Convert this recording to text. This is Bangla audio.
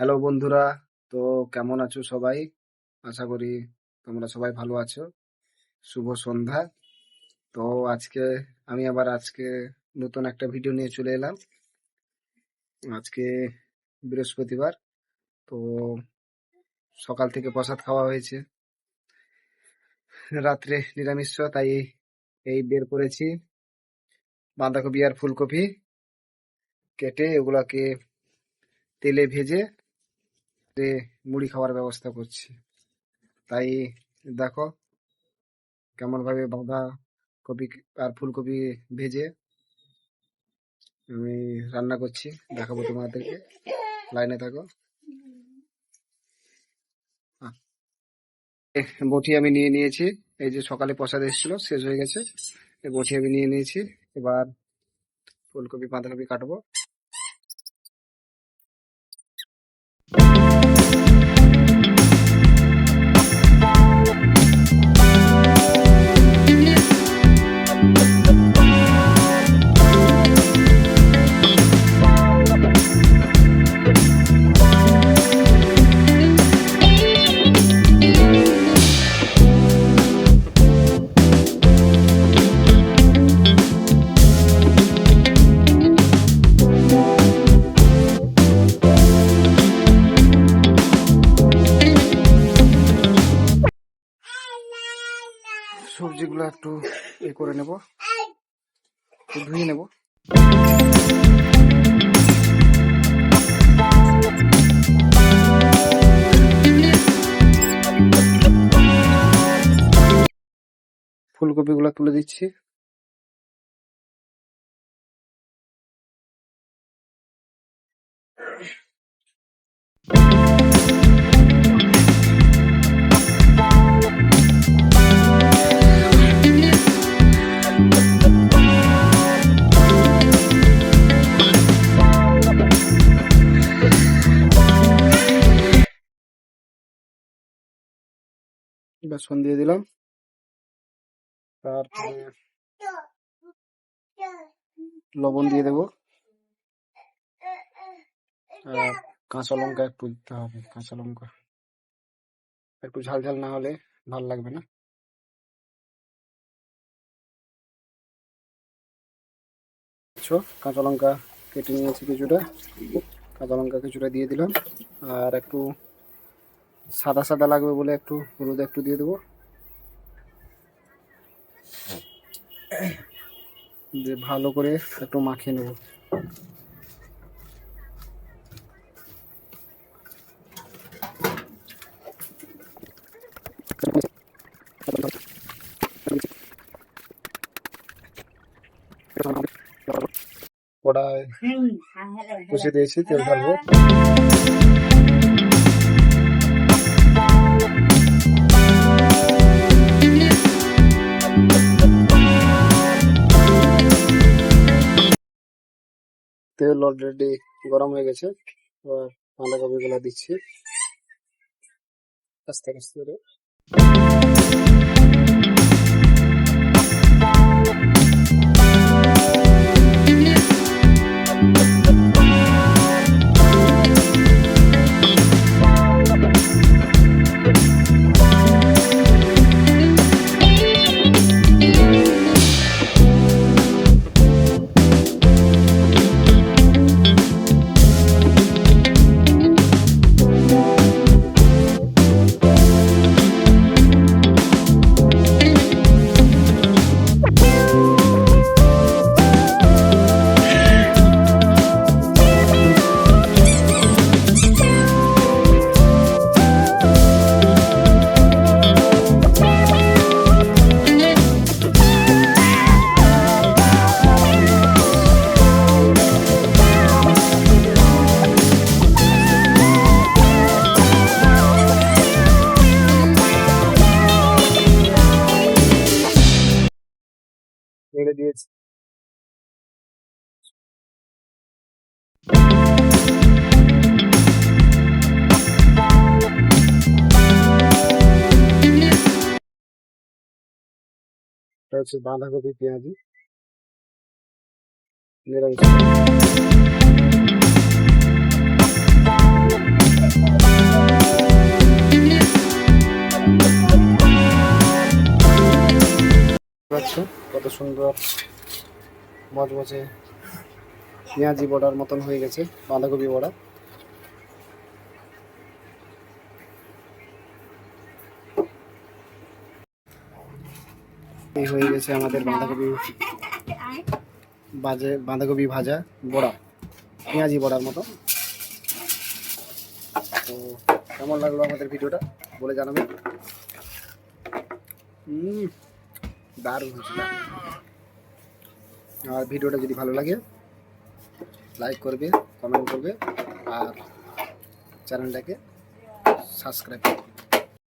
হ্যালো বন্ধুরা। তো কেমন আছো সবাই? আশা করি তোমরা সবাই ভালো আছো। শুভ সন্ধ্যা। তো আজকে আমি আবার আজকে নতুন একটা ভিডিও নিয়ে চলে এলাম। আজকে বৃহস্পতিবার। তো সকাল থেকে প্রসাদ খাওয়া হয়েছে। রাত্রে নিরামিষ, তাই এই বের করেছি। বাঁধাকপি আর ফুলকপি কেটে এগুলাকে তেলে ভেজে তে মুড়ি খাওয়ার ব্যবস্থা করছি। তাই দেখো কেমন ভাবে বাঁধা কপি আর ফুলকপি ভেজে আমি রান্না করছি। দেখাবো তোমাদেরকে। লাইনে থাকো। বটি আমি নিয়ে নিয়েছি। এই যে সকালে প্রসাদ এসেছিল, শেষ হয়ে গেছে। বটি আমি নিয়ে নিয়েছি। এবার ফুলকপি, বাঁধাকপি কাটবো। সবজিগুলো একটু এ করে নেব। ধুয়ে নেব। ফুলকপিগুলো তুলে দিচ্ছি। বেসন দিয়ে দিলাম। তারপরে লবণ দিয়ে দেবো। আর কাঁচা লঙ্কা একটু দিতে হবে, কাঁচা লঙ্কা। একটু ঝাল ঝাল না হলে ভালো লাগবে না? কাঁচা লঙ্কা কেটে নিয়েছি কিছুটা। কাঁচা লঙ্কা কিছুটা দিয়ে দিলাম। আর একটু সাদা সাদা লাগবে বলে একটু হলুদ একটু দিয়ে দেবো। দিয়ে ভালো করে একটু মাখিয়ে নেব। কড়াই বসে দিয়েছি তেল ঢালবো। তেল অলরেডি গরম হয়ে গেছে। এবার বাঁধাকপি গুলা দিচ্ছি। আস্তে আস্তে দিয়েছি এটা হচ্ছে বাঁধাকপি পেঁয়াজি নিরামিষ সুন্দর মজমজে পেঁয়াজি বড়ার মতন হয়ে গেছে, বাঁধাকপি বড়া। এই হয়ে গেছে আমাদের বাঁধাকপি বাজে, বাঁধাকপি ভাজা বড়া, পেঁয়াজি বড়ার মতো। তো কেমন লাগল আমাদের ভিডিওটা বলে জানাবেন। হুম দারুণ হয়েছিল আর ভিডিওটা যদি ভালো লাগে লাইক করবে কমেন্ট করবে, আর চ্যানেলটাকে সাবস্ক্রাইব করবে।